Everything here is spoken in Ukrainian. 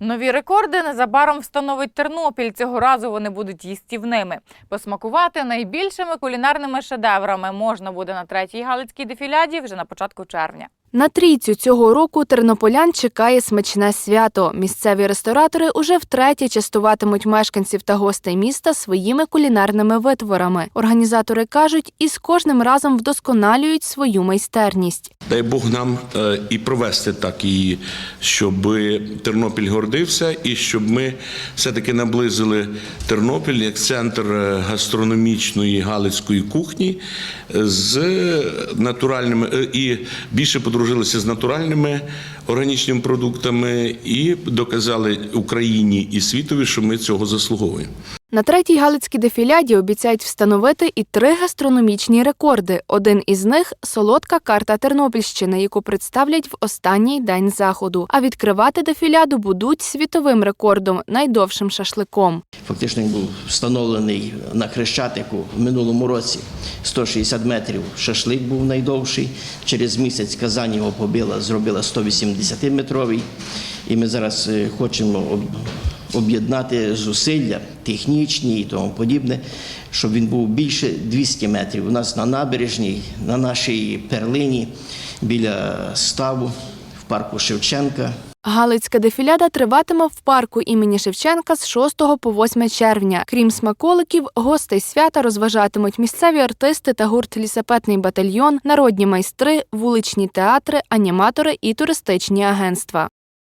Нові рекорди незабаром встановить Тернопіль. Цього разу вони будуть їстівними. Посмакувати найбільшими кулінарними шедеврами можна буде на третій галицькій дефіляді вже на початку червня. На трійцю цього року тернополян чекає смачне свято. Місцеві ресторатори уже втретє частуватимуть мешканців та гостей міста своїми кулінарними витворами. Організатори кажуть, і з кожним разом вдосконалюють свою майстерність. Дай Бог нам е, і провести так її, щоб Тернопіль гордився, і щоб ми все-таки наблизили Тернопіль як центр е, гастрономічної галицької кухні з натуральними е, і більше подружилися з натуральними органічними продуктами і доказали Україні і світові, що ми цього заслуговуємо. На третій галицькій дефіляді обіцяють встановити і три гастрономічні рекорди. Один із них солодка карта Тернопільщини, яку представлять в останній день заходу. А відкривати дефіляду будуть світовим рекордом найдовшим шашликом. Фактично він був встановлений на Хрещатику в минулому році 160 метрів. Шашлик був найдовший. Через місяць Казань його побила, зробила 180-метровий. І ми зараз е, хочемо об'єднати зусилля технічні і тому подібне, щоб він був більше 200 метрів. У нас на набережній, на нашій перлині біля ставу в парку Шевченка. Галицька дефіляда триватиме в парку імені Шевченка з 6 по 8 червня. Крім смаколиків, гостей свята розважатимуть місцеві артисти та гурт Лісапетний батальйон, народні майстри, вуличні театри, аніматори і туристичні агентства.